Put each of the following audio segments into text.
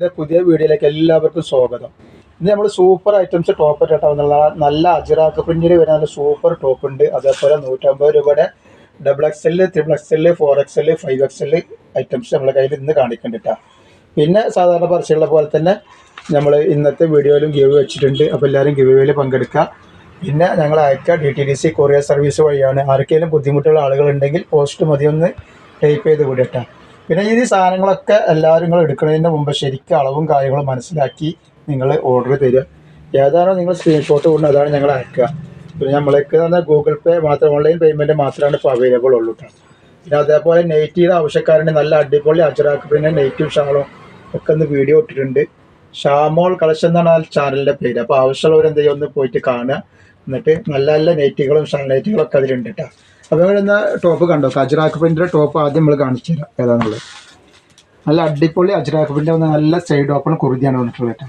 പുതിയ വീഡിയോയിലേക്ക് എല്ലാവർക്കും സ്വാഗതം. ഇന്ന് നമ്മൾ സൂപ്പർ ഐറ്റംസ് ടോപ്പ് ഇട്ടാവുന്നുള്ള നല്ല അജിറാക്ക് പ്രിന്റിൽ വരുന്ന നല്ല സൂപ്പർ ടോപ്പ് ഉണ്ട്. അതേപോലെ നൂറ്റമ്പത് രൂപയുടെ double X L triple X L four X L five X L items നമ്മൾ കയ്യിൽ ഇന്ന് കാണിക്കണ്ടിട്ടാ പിന്നെ സാധാരണ പറിച്ചുള്ള പോലെ തന്നെ നമ്മൾ ഇന്നത്തെ വീഡിയോയിലും ഗിവ് വെച്ചിട്ടുണ്ട്. അപ്പോൾ എല്ലാവരും ഗിവ് വേയിൽ പങ്കെടുക്കുക. പിന്നെ ഞങ്ങൾ അയക്കുക D T D C courier service വഴിയാണ്. ആർക്കെങ്കിലും ബുദ്ധിമുട്ടുള്ള ആളുകളുണ്ടെങ്കിൽ പോസ്റ്റ് മതിയൊന്ന് ടൈപ്പ് ചെയ്ത് വിടട്ടെ. പിന്നെ ഈ സാധനങ്ങളൊക്കെ എല്ലാവരും നിങ്ങൾ എടുക്കുന്നതിന് മുമ്പ് ശരിക്കും അളവും കാര്യങ്ങളും മനസ്സിലാക്കി നിങ്ങൾ ഓർഡർ തരിക. ഏതാണോ നിങ്ങൾ സ്ക്രീൻഷോട്ട് കൊണ്ട് അതാണ് ഞങ്ങൾ അയക്കുക. പിന്നെ നമ്മളേക്ക് തന്നെ ഗൂഗിൾ പേ മാത്രം ഓൺലൈൻ പേയ്മെന്റ് മാത്രമാണ് ഇപ്പോൾ അവൈലബിൾ ഉള്ളൂ പിന്നെ അതേപോലെ നെയ്റ്റിയുടെ ആവശ്യക്കാരുണ്ട് നല്ല അടിപൊളി അജറാക്ക് പിന്നെ നെയ്റ്റീവ് ഷാളും ഒക്കെ ഒന്ന് വീഡിയോ ഇട്ടിട്ടുണ്ട്. ഷാമോൾ കളക്ഷൻ എന്നാണ് ആ ചാനലിന്റെ പേര്. അപ്പോൾ ആവശ്യമുള്ളവരെന്തെങ്കിലും ഒന്ന് പോയിട്ട് കാണുക. എന്നിട്ട് നല്ല നല്ല നെയ്റ്റുകളും ഷാൾ നെയ്റ്റുകളും ഒക്കെ അതിലുണ്ട് കേട്ടോ അപ്പോൾ ഇന്ന് ടോപ്പ് കണ്ടോ? അജ്രാക്ക് പ്രിന്റിന്റെ ടോപ്പ് ആദ്യം നമ്മൾ കാണിച്ചു തരാം. ഏതാണെന്നുള്ളത് നല്ല അടിപൊളി അജ്രാക്ക് പ്രിന്റ് വന്ന നല്ല സൈഡ് ഓപ്പൺ കുറുതിയാണ് വന്നിട്ടുള്ളത് കേട്ടോ.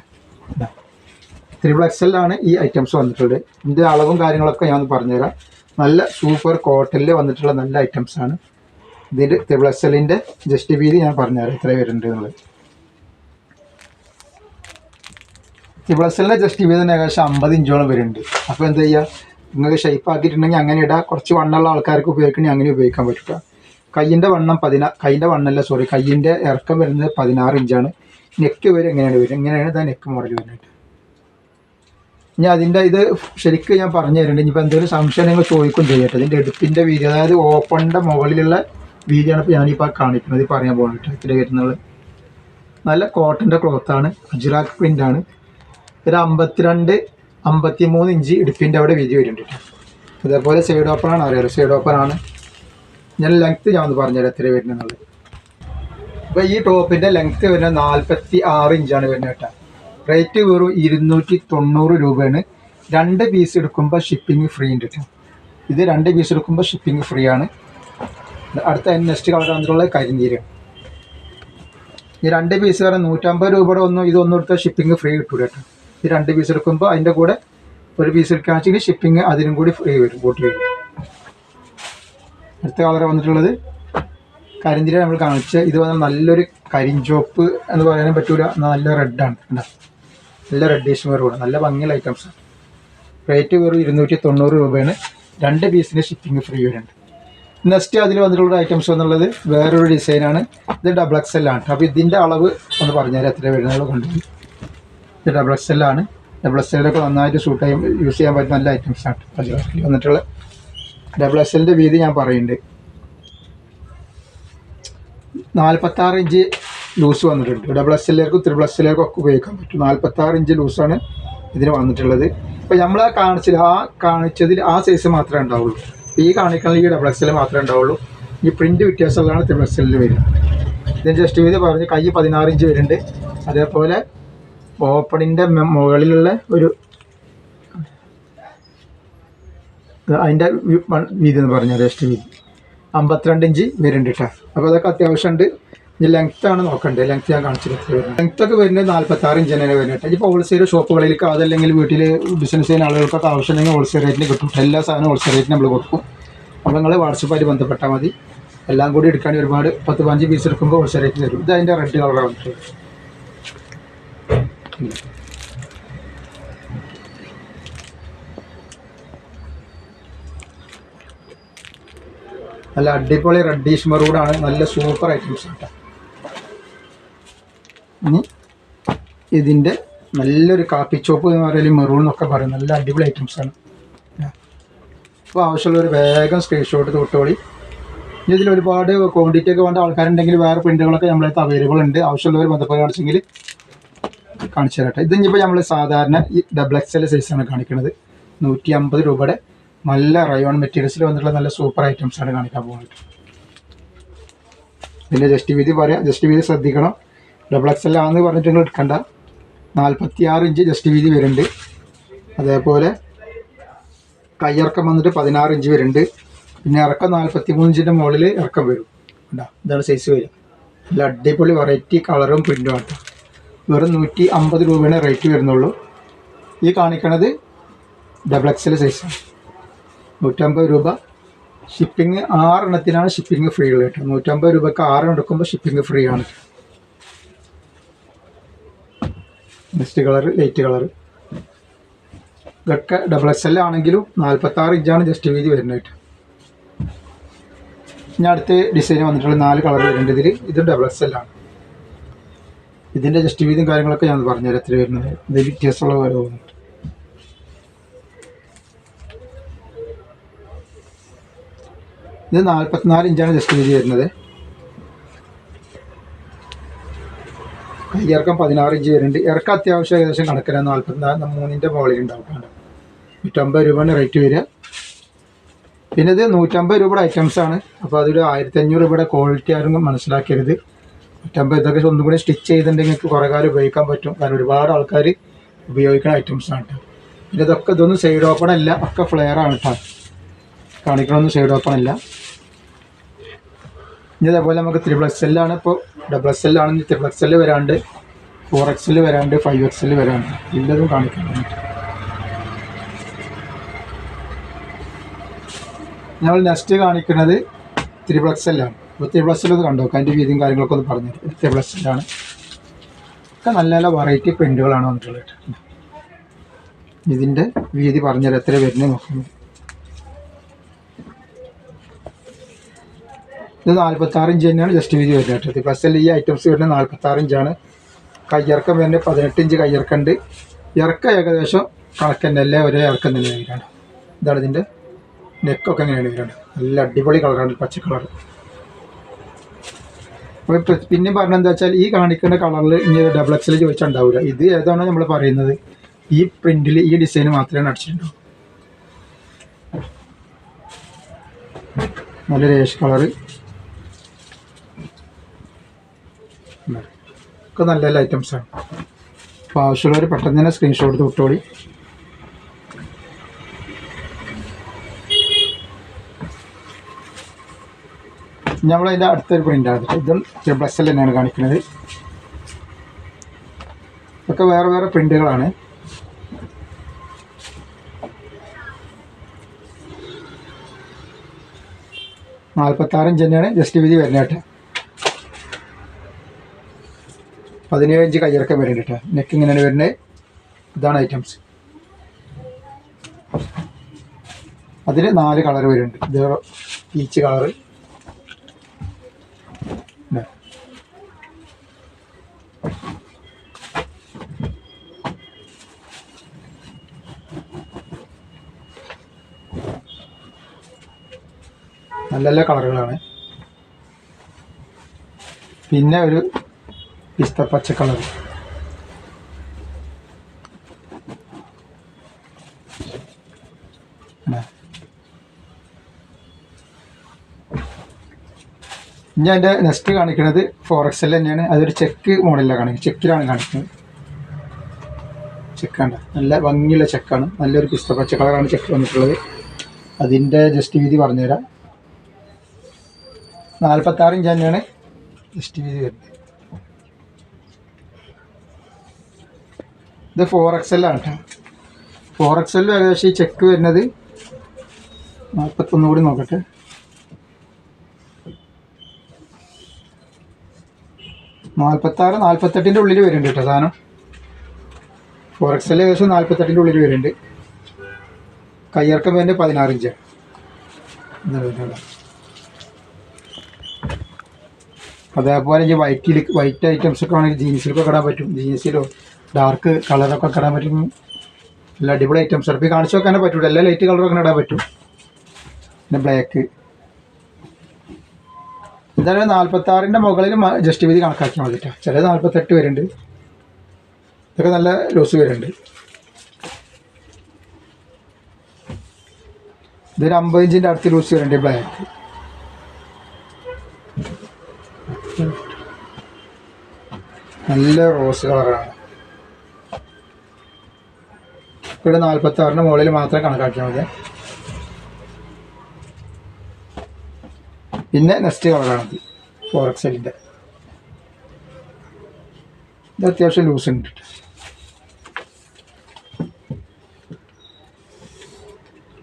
ആണ് ഈ ഐറ്റംസ് വന്നിട്ടുള്ളത്. ഇതിന്റെ അളവും കാര്യങ്ങളൊക്കെ ഞാൻ ഒന്ന് പറഞ്ഞുതരാം. നല്ല സൂപ്പർ കോട്ടണിൽ വന്നിട്ടുള്ള നല്ല ഐറ്റംസ് ആണ്. ഇതിന്റെ ത്രിബിൾ എക്സലിന്റെ ജസ്റ്റ് വീതി ഞാൻ പറഞ്ഞുതരാം ഇത്രയും വരുന്നുണ്ട് എന്നുള്ളത്. ത്രിബിൾ എക്സലിന്റെ ജസ്റ്റ് വീതി ഏകദേശം അമ്പത് ഇഞ്ചോളം വരുന്നുണ്ട്. അപ്പോൾ എന്താ ചെയ്യുക നിങ്ങൾക്ക് ഷേപ്പ് ആക്കിയിട്ടുണ്ടെങ്കിൽ അങ്ങനെ ഇടാം. കുറച്ച് വണ്ണമുള്ള ആൾക്കാർക്ക് ഉപയോഗിക്കണമെങ്കിൽ അങ്ങനെ ഉപയോഗിക്കാൻ പറ്റുക. കയ്യിന്റെ വണ്ണം പതിനാ കയ്യിന്റെ വണ്ണമല്ല സോറി കയ്യിന്റെ ഇറക്കം വരുന്നത് പതിനാറ് ഇഞ്ചാണ്. നെക്ക് വരും എങ്ങനെയാണ് വരും എങ്ങനെയാണ് ഇതാ നെക്ക് മോഡൽ വരുന്നത്? ഇനി അതിന്റെ ഇത് ശരിക്കും ഞാൻ പറഞ്ഞു തരുന്നുണ്ട് ഇനിയിപ്പോൾ എന്തെങ്കിലും സംശയം നിങ്ങൾ ചോദിക്കും ചെയ്യട്ടെ ഇതിന്റെ എടുപ്പിന്റെ വീതി അതായത് ഓപ്പണിന്റെ മുകളിലുള്ള വീതിയാണ് ഇപ്പോൾ ഞാനിപ്പോൾ കാണിക്കുന്നത്. പറയാൻ പോകുന്നത് ഇതിൽ വരുന്നത് നല്ല കോട്ടന്റെ ക്ലോത്താണ് അജിറാക്ക് പ്രിന്റാണ് ഒരു അമ്പത്തിരണ്ട് അമ്പത്തി മൂന്ന് ഇഞ്ച് ഇടുപ്പിന്റെ അവിടെ വീതി വരുന്നുണ്ട് അതേപോലെ സൈഡ് ഓപ്പൺ ആണ്. അറിയാറ് സൈഡ് ഓപ്പൺ ആണ്. ഞാൻ ലെങ്ത്ത് ഞാൻ ഒന്ന് പറഞ്ഞുതരാം എത്ര വരുന്നത് അപ്പോൾ ഈ ടോപ്പിന്റെ ലെങ്ത്ത് വരുന്നത് നാൽപ്പത്തി ആറ് ഇഞ്ചാണ് വരുന്നത് കേട്ടോ. റേറ്റ് വെറും ഇരുന്നൂറ്റി തൊണ്ണൂറ് രൂപയാണ്. രണ്ട് പീസ് എടുക്കുമ്പോൾ ഷിപ്പിംഗ് ഫ്രീ ഉണ്ട് കേട്ടോ. ഇത് രണ്ട് പീസ് എടുക്കുമ്പോൾ ഷിപ്പിംഗ് ഫ്രീ ആണ്. അടുത്ത നെക്സ്റ്റ് കളർ വന്നിട്ടുള്ള കരിനീരാണ് ഈ രണ്ട് പീസ് വരെ നൂറ്റമ്പത് രൂപയുടെ ഒന്നും ഇതൊന്നും എടുത്താൽ ഷിപ്പിംഗ് ഫ്രീ കിട്ടൂല കേട്ടോ. ഈ രണ്ട് പീസ് എടുക്കുമ്പോൾ അതിന്റെ കൂടെ ഒരു പീസ് എടുക്കുകയാണെന്ന് വെച്ചാൽ ഷിപ്പിംഗ് അതിനും കൂടി ഫ്രീ വരും ബോട്ടിൽ വരും. അടുത്ത കളർ വന്നിട്ടുള്ളത് കരിഞ്ചിര നമ്മൾ കാണിച്ച ഇത് വന്നാൽ നല്ലൊരു കരിഞ്ചോപ്പ് എന്ന് പറയാനും പറ്റൂല നല്ല റെഡാണ് കണ്ടോ? നല്ല റെഡിഷ് മെറൂണ് നല്ല ഭംഗിയുള്ള ഐറ്റംസ് റേറ്റ് വെറും ഇരുന്നൂറ്റി തൊണ്ണൂറ് രൂപയാണ്. രണ്ട് പീസിന് ഷിപ്പിംഗ് ഫ്രീ വരുന്നുണ്ട്. നെക്സ്റ്റ് അതിൽ വന്നിട്ടുള്ള ഐറ്റംസ് എന്നുള്ളത് വേറൊരു ഡിസൈനാണ് ഇത് ഡബിൾ എക്സ് എൽ ആണ്. അപ്പോൾ ഇതിന്റെ അളവ് ഒന്ന് പറഞ്ഞുതരാം എത്ര വരുന്നത് കണ്ടത് ഇത് ഡബിൾ എക്സ് എൽ ആണ്. ഡബിൾ എക്സ് എല്ലൊക്കെ നന്നായിട്ട് സൂട്ട് ചെയ്യാൻ യൂസ് ചെയ്യാൻ പറ്റുന്ന നല്ല ഐറ്റംസ് ആണ് വന്നിട്ടുള്ള ഡബിൾ എക്സ് എല്ലിന്റെ വീതി ഞാൻ പറയുന്നുണ്ട് നാൽപ്പത്താറ് ഇഞ്ച് ലൂസ് വന്നിട്ടുണ്ട്. ഡബിൾ എസ് എല്ലാവർക്കും ത്രിബിൾ എസ് എല്ലാവർക്കും ഒക്കെ ഉപയോഗിക്കാൻ പറ്റും. നാൽപ്പത്താറ് ഇഞ്ച് ലൂസാണ് ഇതിന് വന്നിട്ടുള്ളത്. അപ്പോൾ നമ്മൾ ആ കാണിച്ചിൽ ആ കാണിച്ചതിൽ ആ സൈസ് മാത്രമേ ഉണ്ടാവുള്ളൂ. ഈ കാണിക്കുന്ന ഈ ഡബിൾ എക്സ് എൽ മാത്രമേ ഉണ്ടാവുള്ളൂ. ഈ പ്രിന്റ് വ്യത്യാസമുള്ളതാണ് ത്രിബിൾ എക്സ് എല്ലിൽ വരും ഇതിന് ജസ്റ്റ് വീതി പറഞ്ഞ് കൈ പതിനാറ് ഇഞ്ച് വരുന്നുണ്ട്. അതേപോലെ ഓപ്പണിന്റെ മുകളിലുള്ള ഒരു അതിന്റെ വീതി എന്ന് പറഞ്ഞാൽ ജസ്റ്റ് വീതി. അമ്പത്തിരണ്ട് ഇഞ്ച് വരുന്നുണ്ട് കേട്ടോ അപ്പോൾ അതൊക്കെ അത്യാവശ്യമുണ്ട് ഇനി ലെങ്ത് ആണ് നോക്കേണ്ടത് ലെങ്ത് ഞാൻ കാണിച്ചിട്ട് ലെങ്ത് ഒക്കെ വരുന്നത് നാൽപ്പത്താറ് ഇഞ്ച് തന്നെ വരുന്നത് കേട്ടോ ഇപ്പോൾ ഹോൾസെയിൽ ഷോപ്പുകളിലേക്ക് അതല്ലെങ്കിൽ വീട്ടിൽ ബിസിനസ് ചെയ്യുന്ന ആളുകൾക്കൊക്കെ ആവശ്യമുണ്ടെങ്കിൽ ഹോൾസെയിൽ റേറ്റിന് കിട്ടും. എല്ലാ സാധനവും ഹോൾസെയിൽ റേറ്റിന് നമ്മൾ കൊടുക്കും. അപ്പോൾ നിങ്ങൾ വാട്സപ്പായിട്ട് ബന്ധപ്പെട്ടാൽ മതി. എല്ലാം കൂടി എടുക്കാൻ ഒരുപാട് പത്ത് പതിനഞ്ച് പീസ് എടുക്കുമ്പോൾ ഹോൾസെയിൽ റേറ്റ് തരും. ഇത് അതിന്റെ റെഡ് കളറാണ് നല്ല അടിപൊളി റെഡീഷ് മറൂഡാണ് നല്ല സൂപ്പർ ഐറ്റംസ് കേട്ടോ ഇനി ഇതിന്റെ നല്ലൊരു കാപ്പിച്ചോപ്പ് എന്ന് പറയുന്നത് മെറൂൺ എന്നൊക്കെ പറയും. നല്ല അടിപൊളി ഐറ്റംസ് ആണ്. അപ്പോൾ ആവശ്യമുള്ളവർ വേഗം സ്ക്രീൻഷോട്ട് തൊട്ടോളി ഇതിൽ ഒരുപാട് ക്വാണ്ടിറ്റി ഒക്കെ വേണ്ട ആൾക്കാരുണ്ടെങ്കിൽ വേറെ പ്രിന്റുകളൊക്കെ നമ്മളടുത്ത് അവൈലബിൾ ഉണ്ട്. ആവശ്യമുള്ളവർ ബന്ധപ്പെടുകയാണെന്നുവെച്ചെങ്കിൽ കാണിച്ചു തരട്ടെ ഇത് ഇനിയിപ്പോൾ നമ്മൾ സാധാരണ ഈ ഡബിൾ എക്സ് എൽ സൈസാണ് കാണിക്കുന്നത് നൂറ്റി അമ്പത് രൂപയുടെ നല്ല റയോൺ മെറ്റീരിയൽസിൽ വന്നിട്ടുള്ള നല്ല സൂപ്പർ ഐറ്റംസ് ആണ് കാണിക്കാൻ പോകുന്നത്. ഇതിന്റെ ജസ്റ്റ് വീതി പറയാം. ജസ്റ്റ് വീതി ശ്രദ്ധിക്കണം. ഡബിൾ എക്സ് എൽ ആണെന്ന് പറഞ്ഞിട്ട് നിങ്ങൾ എടുക്കണ്ട. നാൽപ്പത്തി ആറ് ഇഞ്ച് ജസ്റ്റ് വീതി വരുന്നുണ്ട്. അതേപോലെ കയ്യിറക്കം വന്നിട്ട് പതിനാറ് ഇഞ്ച് വരുന്നുണ്ട്. പിന്നെ ഇറക്കം നാൽപ്പത്തി മൂന്ന് ഇഞ്ചിന്റെ മുകളിൽ ഇറക്കം വരും. ഇതാണ് സൈസ് വരിക. നല്ല അടിപൊളി വെറൈറ്റി കളറും പ്രിന്റും ആണ് വെറും നൂറ്റി അമ്പത് രൂപയാണ് റേറ്റ് വരുന്നുള്ളൂ. ഈ കാണിക്കണത് ഡബിൾ എക്സൽ സൈസാണ് നൂറ്റമ്പത് രൂപ ഷിപ്പിംഗ് ആറെണ്ണത്തിനാണ് ഷിപ്പിംഗ് ഫ്രീ ഉള്ളത് കേട്ടോ. നൂറ്റമ്പത് രൂപയ്ക്ക് ആറെണ്ണം എടുക്കുമ്പോൾ ഷിപ്പിംഗ് ഫ്രീ ആണ്. നെക്സ്റ്റ് കളർ ലൈറ്റ് കളർ ഇതൊക്കെ ഡബിൾ എക്സ് എൽ ആണെങ്കിലും നാൽപ്പത്തി ആറ് ഇഞ്ചാണ് ജസ്റ്റ് വീതി വരുന്നത് ഇനി അടുത്ത ഡിസൈൻ വന്നിട്ടുള്ള നാല് കളർ വരുന്നുണ്ട് ഇതിൽ ഇത് ഡബിൾ എക്സ് എൽ ആണ്. ഇതിന്റെ ജസ്റ്റ് വീതിയും കാര്യങ്ങളൊക്കെ ഞാൻ പറഞ്ഞുതരാം. എത്ര വരുന്നത്? ഇത് വ്യത്യാസമുള്ള പോലെ തോന്നുന്നുണ്ട് ഇത് നാൽപ്പത്തിനാല് ഇഞ്ചാണ് ജസ്റ്റ് വീതി വരുന്നത്. ഇറക്കം പതിനാറ് ഇഞ്ച് വരുന്നുണ്ട്. ഇറക്കം അത്യാവശ്യം ഏകദേശം കണക്കിലാണ് നാൽപ്പത്തിനാല് മൂന്നിന്റെ മുകളിൽ ഉണ്ടാവും നൂറ്റമ്പത് രൂപയാണ് റേറ്റ് വരിക. പിന്നെ ഇത് നൂറ്റമ്പത് രൂപയുടെ ഐറ്റംസ് ആണ്. അപ്പോൾ അതൊരു ആയിരത്തി അഞ്ഞൂറ് രൂപയുടെ ക്വാളിറ്റി ആരും മനസ്സിലാക്കരുത്. നൂറ്റമ്പത് ഇതൊക്കെ ഒന്നും കൂടി സ്റ്റിച്ച് ചെയ്തിട്ടുണ്ടെങ്കിൽ നിങ്ങൾക്ക് കുറേ കാലം ഉപയോഗിക്കാൻ പറ്റും. കാരണം ഒരുപാട് ആൾക്കാർ ഉപയോഗിക്കുന്ന ഐറ്റംസ് ആണ് കേട്ടോ പിന്നെ ഇതൊക്കെ ഇതൊന്നും സൈഡ് ഓപ്പൺ അല്ല ഒക്കെ ഫ്ലെയർ ആണ് കേട്ടോ കാണിക്കണമൊന്നും സൈഡ് ഓപ്പൺ അല്ല. ഇനി അതേപോലെ നമുക്ക് ത്രിബിൾ എക്സ് എല്ലാണ് ഇപ്പോൾ ഡബിൾ എക്സ് എല്ലാണെങ്കിൽ ത്രിബിൾ എക്സ് എൽ വരാണ്ട് ഫോർ എക്സ് എൽ വരാണ്ട് ഫൈവ് എക്സ് എൽ വരാണ്ട്. ഇല്ലതും കാണിക്കണം ഞങ്ങൾ നെക്സ്റ്റ് കാണിക്കുന്നത് ത്രിബിൾ എക്സ് എല്ലാണ് അപ്പോൾ ബ്ലസ്സിലൊന്ന് കണ്ടോ? അതിന്റെ വീതിയും കാര്യങ്ങളൊക്കെ ഒന്ന് പറഞ്ഞു ഇവിടുത്തെ ബ്ലസ്സിലാണ് ഒക്കെ നല്ല നല്ല വെറൈറ്റി പ്രിന്റുകളാണ് വന്നിട്ടുള്ളത്. ഇതിന്റെ വീതി പറഞ്ഞാൽ എത്ര വരുന്നത് നോക്കുന്നു ഇത് നാൽപ്പത്താറ് ഇഞ്ച് തന്നെയാണ് ജസ്റ്റ് വീതി വരുന്നത്. കേട്ടോ പ്ലസ് ഈ ഐറ്റംസ് വരുന്നത് നാൽപ്പത്താറ് ഇഞ്ചാണ് കയ്യിറക്കം വരുന്നത് പതിനെട്ട് ഇഞ്ച് കയ്യിറക്കുണ്ട് ഇറക്കം ഏകദേശം കണക്ക് തന്നെ അല്ലേ? ഒരേ ഇറക്കം തന്നെ വരികയാണ്. ഇതാണ് ഇതിന്റെ നെക്കൊക്കെ എങ്ങനെയാണ് വരികയാണ്? നല്ല അടിപൊളി കളറാണ് പച്ച കളർ പിന്നെ പറഞ്ഞത് എന്താ വെച്ചാൽ ഈ കാണിക്കുന്ന കളറിൽ ഇനി ഡബിൾ എക്സിൽ ചോദിച്ചാൽ ഉണ്ടാവില്ല ഇത് ഏതാണോ നമ്മൾ പറയുന്നത്. ഈ പ്രിന്റിൽ ഈ ഡിസൈൻ മാത്രമേ അടിച്ചിട്ടുണ്ടാവും നല്ല രേഷ് കളറ് ഒക്കെ നല്ല നല്ല ഐറ്റംസ് ആണ്. അപ്പോൾ ആവശ്യമുള്ളവർ പെട്ടെന്ന് തന്നെ സ്ക്രീൻഷോട്ട് എടുത്ത് നമ്മളതിന്റെ അടുത്തൊരു പ്രിന്റാണ് ഇതും ബ്ലസ്സിൽ തന്നെയാണ് കാണിക്കുന്നത്. ഒക്കെ വേറെ വേറെ പ്രിന്റുകളാണ് നാൽപ്പത്താറ് ഇഞ്ച് തന്നെയാണ് ജസ്റ്റ് വിധി വരുന്നത് കേട്ടോ. പതിനേഴ് ഇഞ്ച് കയ്യിറക്കം വരുന്നത് കേട്ടോ. നെക്ക് ഇങ്ങനെയാണ് വരുന്നത്. ഇതാണ് ഐറ്റംസ് അതിൽ നാല് കളർ വരുന്നുണ്ട്. ഇത് പീച്ച് കളറ് നല്ല നല്ല കളറുകളാണ്. പിന്നെ ഒരു പിസ്ത പച്ച കളർ ഇനി എന്റെ നെക്സ്റ്റ് കാണിക്കുന്നത് ഫോർ എക്സ് എൽ തന്നെയാണ്. അതൊരു ചെക്ക് മോഡലിലാണ് കാണിക്കുന്നത്. ചെക്കിലാണ് കാണിക്കുന്നത്. ചെക്കാണ് നല്ല ഭംഗിയുള്ള ചെക്കാണ്. നല്ലൊരു പിസ്ത പച്ച കളറാണ് ചെക്ക് വന്നിട്ടുള്ളത്. അതിന്റെ ജസ്റ്റ് വീതി പറഞ്ഞുതരാം. നാൽപ്പത്താറ് ഇഞ്ച് തന്നെയാണ് ജസ്റ്റ് വീതി വരുന്നത്. ഇത് ഫോർ എക്സ് എൽ ആണ് ഫോർ എക്സ് എല്ലും ഏകദേശം ഈ ചെക്ക് വരുന്നത് നാൽപ്പത്തൊന്ന് കൂടി നോക്കട്ടെ. നാൽപ്പത്താറ് നാൽപ്പത്തെട്ടിന്റെ ഉള്ളിൽ വരുന്നുണ്ട് കേട്ടോ സാധനം. ഫോർ എക്സ് എൽ ഏകദേശം നാൽപ്പത്തെട്ടിന്റെ ഉള്ളിൽ വരുന്നുണ്ട്. കയ്യിറക്കം വരുന്നത് പതിനാറ് ഇഞ്ചാണ് ഇതാണ് വരുന്നത് അതേപോലെ ഈ വൈറ്റിൽ വൈറ്റ് ഐറ്റംസ് ഒക്കെ ആണെങ്കിൽ ജീൻസിലൊക്കെ ഇടാൻ പറ്റും. ജീൻസിലോ ഡാർക്ക് കളറൊക്കെ ഇടാൻ പറ്റും. നല്ല അടിപൊളി ഐറ്റംസ് ഇപ്പോൾ കാണിച്ചു വെക്കാനേ പറ്റൂല. എല്ലാ ലൈറ്റ് കളറൊക്കെ ഇടാൻ പറ്റും. പിന്നെ ബ്ലാക്ക് എന്തായാലും നാൽപ്പത്താറിന്റെ മുകളിൽ ജസ്റ്റ് വീതി കണക്കാക്കി മതിട്ടാ ചില നാൽപ്പത്തെട്ട് വരുന്നുണ്ട്. ഇതൊക്കെ നല്ല ലൂസ് വരുന്നുണ്ട്. ഇതൊരു അമ്പത് ഇഞ്ചിന്റെ അടുത്ത് ലൂസ് വരുന്നുണ്ട് ബ്ലാക്ക് നല്ല റോസ് കളറാണ്. ഇവിടെ നാൽപ്പത്തി ആറിന് മുകളിൽ മാത്രം കണക്കാക്കിയാൽ മതി. പിന്നെ നെക്സ്റ്റ് കളറാണത് ഫോർ എക്സലിന്റെ ഇത് അത്യാവശ്യം ലൂസ് ഉണ്ട്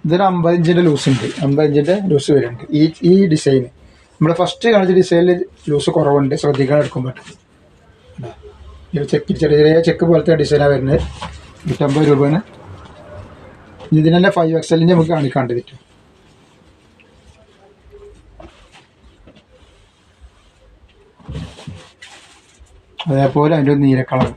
ഇതൊരു അമ്പത് ഇഞ്ചിന്റെ ലൂസ് ഉണ്ട്. അമ്പത് ഇഞ്ചിന്റെ ലൂസ് വരുന്നുണ്ട്. ഈ ഈ ഡിസൈൻ നമ്മൾ ഫസ്റ്റ് കാണിച്ച ഡിസൈനിൽ ലൂസ് കുറവുണ്ട്. ശ്രദ്ധിക്കാൻ എടുക്കാൻ പറ്റും ഇത് ചെക്ക് ചെറിയ ചെറിയ ചെക്ക് പോലത്തെ ഡിസൈനാണ് വരുന്നത്. നൂറ്റമ്പത് രൂപയാണ്. ഇതിനല്ല ഫൈവ് എക്സലിന്റെ നമുക്ക് കാണിക്കാണ്ട് പറ്റും അതേപോലെ അതിന്റെ ഒരു നീല കളർ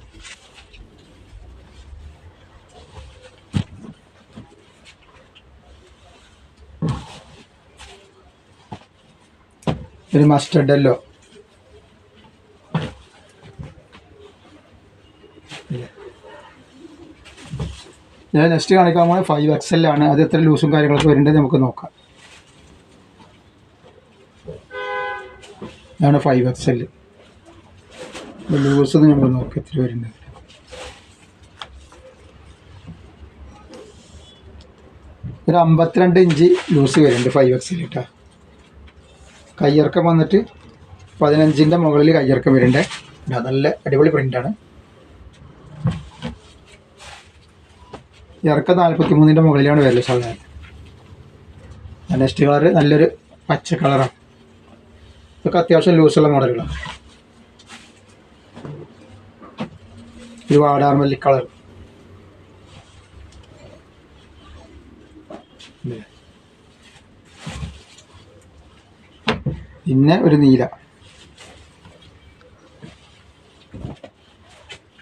ഒരു മസ്റ്റർഡല്ലോ ഞാൻ നെക്സ്റ്റ് കാണിക്കാൻ പോകുന്നത് ഫൈവ് എക്സ് ആണ്. അത് എത്ര ലൂസും കാര്യങ്ങളൊക്കെ വരുന്നുണ്ട് നമുക്ക് നോക്കാം. ഇതാണ് ഫൈവ് എക്സ് എൽ ലൂസ് നമ്മൾ നോക്കാം എത്ര വരുന്നുണ്ട്. ഒരു അമ്പത്തിരണ്ട് ഇഞ്ച് ലൂസ് വരുന്നുണ്ട് ഫൈവ് എക്സ് എൽ കേട്ടോ കയ്യിറക്കം വന്നിട്ട് പതിനഞ്ചിന്റെ മുകളിൽ കയ്യിറക്കം വരുന്നുണ്ട്. നല്ല അടിപൊളി പ്രിന്റാണ് ഇറക്കം നാൽപ്പത്തി മൂന്നിന്റെ മുകളിലാണ് വരൽ സാധാരണ നെക്സ്റ്റ് കളർ നല്ലൊരു പച്ച കളറാണ്. ഇതൊക്കെ അത്യാവശ്യം ലൂസുള്ള മോഡലുകളാണ്. ഒരു വാടാർമല്ലി കളർ. പിന്നെ ഒരു നീല.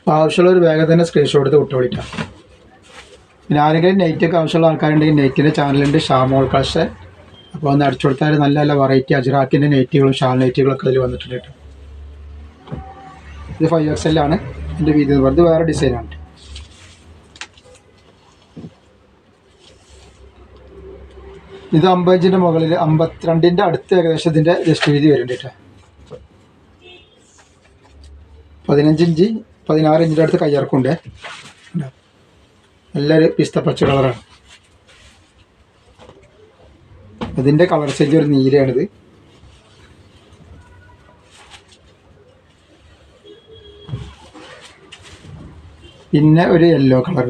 ആവശ്യമുള്ള ഒരു വേഗം തന്നെ സ്ക്രീൻഷോട്ട് എടുത്ത് വിട്ടുകൊടുക്കാം പിന്നെ ആരെങ്കിലും നെയ്റ്റൊക്കെ ആവശ്യമുള്ള ആൾക്കാരുണ്ടെങ്കിൽ നെയ്റ്റിന്റെ ചാനലുണ്ട് ഷാമോൾ കാഷ് അപ്പോൾ ഒന്ന് അടിച്ചു കൊടുത്താൽ നല്ല നല്ല വെറൈറ്റി അജറാക്കിന്റെ നെയ്റ്റുകളും ഷാൾ നെയ്റ്റുകളൊക്കെ അതിൽ വന്നിട്ടുണ്ട് കേട്ടോ. ഇത് ഫൈവ് എക്സ് എല്ലാണ് എന്റെ വീതി പറഞ്ഞത് വേറെ ഡിസൈനാണ് ഇത് അമ്പഞ്ചിന്റെ മുകളിൽ അമ്പത്തിരണ്ടിന്റെ അടുത്ത് ഏകദേശം ഇതിന്റെ ജസ്റ്റ് വീതി വരുന്നുണ്ട് കേട്ടോ. പതിനഞ്ച് ഇഞ്ച് പതിനാറ് ഇഞ്ചിന്റെ അടുത്ത് കയ്യിറക്കുണ്ട്. നല്ലൊരു പിസ്ത പച്ച കളറാണ്. അതിന്റെ കളർ ചേഞ്ച് ഒരു നീലയാണിത്. പിന്നെ ഒരു യെല്ലോ കളർ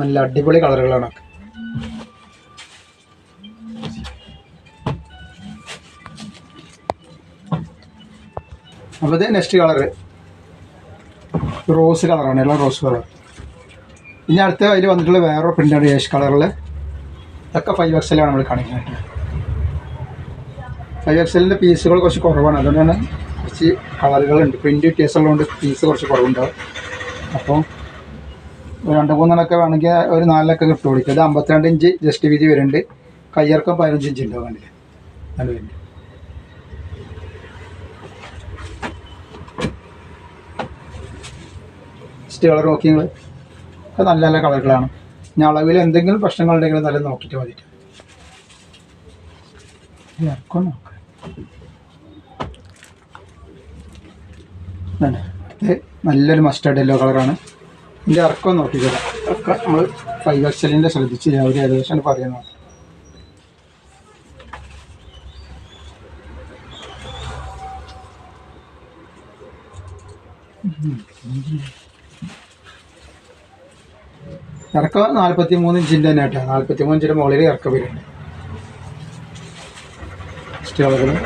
നല്ല അടിപൊളി കളറുകളാണ് ഒക്കെ. അപ്പോൾ ഇത് നെക്സ്റ്റ് കളറ് റോസ് കളറാണ് എല്ലാം റോസ് കളർ ഇനി അടുത്ത അതിൽ വന്നിട്ടുള്ള വേറെ പ്രിന്റാണ് ഏഷ് കളറിൽ ഇതൊക്കെ ഫൈവ് എക്സലാണ് നമ്മൾ കാണിക്കുന്നത്. ഫൈവ് എക്സലിന്റെ പീസുകൾ കുറച്ച് കുറവാണ്. അതുകൊണ്ടാണ് കുറച്ച് കളറുകളുണ്ട് പ്രിന്റ് വ്യത്യാസമുള്ളതുകൊണ്ട് പീസ് കുറച്ച് കുറവുണ്ടാവും അപ്പോൾ രണ്ട് മൂന്നെണ്ണൊക്കെ വേണമെങ്കിൽ ഒരു നാലിനൊക്കെ കിട്ടും. അത് അമ്പത്തിരണ്ട് ഇഞ്ച് ജസ്റ്റ് വീതി വരുന്നുണ്ട്. കയ്യിറക്കം പതിനഞ്ച് ഇഞ്ച് ഉണ്ടാവും വേണ്ടി നല്ല വരുന്നുണ്ട് നെക്സ്റ്റ് കളർ നോക്കി നിങ്ങൾ അത് നല്ല നല്ല കളറുകളാണ്. ഇനി അളവിൽ എന്തെങ്കിലും പ്രശ്നങ്ങൾ ഉണ്ടെങ്കിലും നല്ല നോക്കിയിട്ട് മതിയിട്ട് നല്ലൊരു മസ്റ്റേർഡ് യെല്ലോ കളറാണ് ഇതിന്റെ ഇറക്കം നോക്കിക്കോളാം ഇറക്കം നമ്മൾ ഫൈവ് എക്സലിന്റെ ശ്രദ്ധിച്ച് അവർ ഏകദേശം പറയുന്നത് ഇറക്കം നാൽപ്പത്തി മൂന്ന് ഇഞ്ചിന്റെ തന്നെ കേട്ടോ. നാൽപ്പത്തി മൂന്ന് ഇഞ്ചിന്റെ മുകളിൽ ഇറക്കം വരുന്നുണ്ട് നെക്സ്റ്റ് കളറുകൾ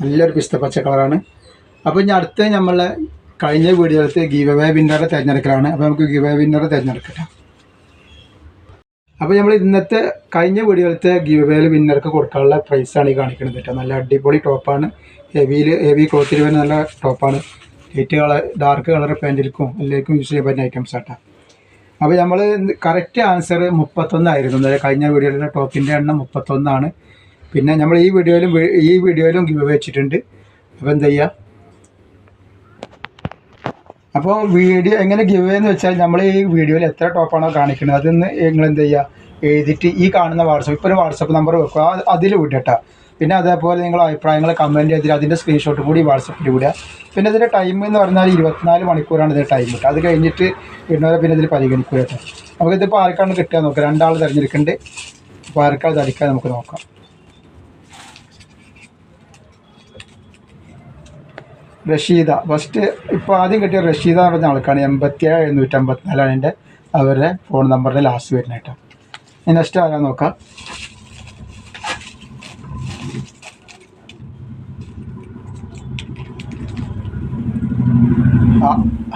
നല്ലൊരു പിസ്ത പച്ച കളറാണ്. അപ്പോൾ ഇനി അടുത്ത നമ്മളെ കഴിഞ്ഞ വീഡിയോയിലത്തെ ഗീവ് വേ വിന്നറെ തിരഞ്ഞെടുക്കലാണ്. അപ്പോൾ നമുക്ക് ഗീവ് വിന്നറെ തിരഞ്ഞെടുക്കട്ടെ അപ്പോൾ നമ്മൾ ഇന്നത്തെ കഴിഞ്ഞ വീഡിയോയിലത്തെ ഗീവ് വേയിൽ വിന്നർക്ക് കൊടുക്കാനുള്ള പ്രൈസാണ് ഈ കാണിക്കുന്നത് കേട്ടോ നല്ല അടിപൊളി ടോപ്പാണ് ഹെവിയിൽ ഹെവി ക്ലോത്തിൽ വരുന്ന നല്ല ടോപ്പാണ് ലൈറ്റ് കളർ ഡാർക്ക് കളർ പാന്റിൽക്കും എല്ലാവർക്കും യൂസ് ചെയ്യാൻ പറ്റുന്ന ഐറ്റംസ് ആട്ടാ അപ്പോൾ നമ്മൾ കറക്റ്റ് ആൻസർ മുപ്പത്തൊന്നായിരുന്നു അതായത് കഴിഞ്ഞ വീഡിയോയിലെ ടോപ്പിന്റെ എണ്ണം മുപ്പത്തൊന്നാണ്. പിന്നെ നമ്മൾ ഈ വീഡിയോയിലും ഈ വീഡിയോയിലും ഗിവ് വെച്ചിട്ടുണ്ട്. അപ്പോൾ എന്ത് ചെയ്യുക അപ്പോൾ വീഡിയോ എങ്ങനെ ഗിവ് എന്ന് വെച്ചാൽ നമ്മൾ ഈ വീഡിയോയിൽ എത്ര ടോപ്പാണോ കാണിക്കുന്നത് അതൊന്ന് നിങ്ങൾ എന്ത് ചെയ്യുക എഴുതിയിട്ട് ഈ കാണുന്ന വാട്സപ്പ് ഇപ്പോൾ ഒരു വാട്സപ്പ് നമ്പർ വെക്കുക. അതിൽ വിടട്ടോ. പിന്നെ അതേപോലെ നിങ്ങൾ അഭിപ്രായങ്ങൾ കമന്റ് ചെയ്തിട്ട് അതിന്റെ സ്ക്രീൻഷോട്ട് കൂടി വാട്സപ്പിൽ വിടുക പിന്നെ ഇതിന്റെ ടൈം എന്ന് പറഞ്ഞാൽ ഇരുപത്തിനാല് മണിക്കൂറാണ് ഇതിന്റെ ടൈം കിട്ടുക അത് കഴിഞ്ഞിട്ട് ഇടുന്നവരെ പിന്നെ ഇതിൽ പരിഗണിക്കുക കേട്ടോ നമുക്കിതിപ്പോൾ ആർക്കാണ് കിട്ടുക നോക്കാം. രണ്ടാൾ തിരഞ്ഞെടുക്കുന്നുണ്ട്. അപ്പോൾ ആർക്കാൾ ധരിക്കാൻ നമുക്ക് നോക്കാം. റഷീദ. ഫസ്റ്റ് ഇപ്പോൾ ആദ്യം കിട്ടിയ റഷീദ എന്ന് പറഞ്ഞ ആൾക്കാണ് എൺപത്തിയേഴ് എഴുന്നൂറ്റി അമ്പത്തിനാലാണ് എന്റെ അവരുടെ ഫോൺ നമ്പറിന്റെ ലാസ്റ്റ് വരുന്നത് കേട്ടോ. ഇനി നെക്സ്റ്റ് ആരാ നോക്കാം?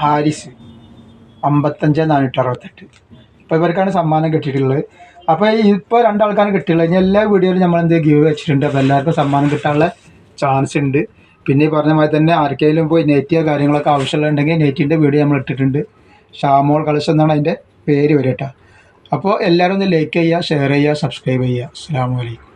ഹാരിസ്. അമ്പത്തഞ്ച് നാനൂറ്റി അറുപത്തെട്ട്. ഇപ്പോൾ ഇവർക്കാണ് സമ്മാനം കിട്ടിയിട്ടുള്ളത്. അപ്പോൾ ഇപ്പോൾ രണ്ടാൾക്കാണ് കിട്ടിയുള്ളത് ഇനി എല്ലാ വീഡിയോയിലും നമ്മൾ എന്ത് ഗീവ് വെച്ചിട്ടുണ്ട്? അപ്പോൾ എല്ലാവർക്കും സമ്മാനം കിട്ടാനുള്ള ചാൻസ് ഉണ്ട്. പിന്നെ ഈ പറഞ്ഞ മാതിരി തന്നെ ആർക്കെങ്കിലും പോയി നെറ്റിയോ കാര്യങ്ങളൊക്കെ ആവശ്യമുണ്ടെങ്കിൽ നെറ്റിന്റെ വീഡിയോ നമ്മൾ ഇട്ടിട്ടുണ്ട്. ഷാമോൾ കളക്ഷൻ എന്നാണ് അതിന്റെ പേര് വരട്ടോ അപ്പോൾ എല്ലാവരും ഒന്ന് ലൈക്ക് ചെയ്യുക ഷെയർ ചെയ്യുക സബ്സ്ക്രൈബ് ചെയ്യുക. അസ്സാം വലൈക്കും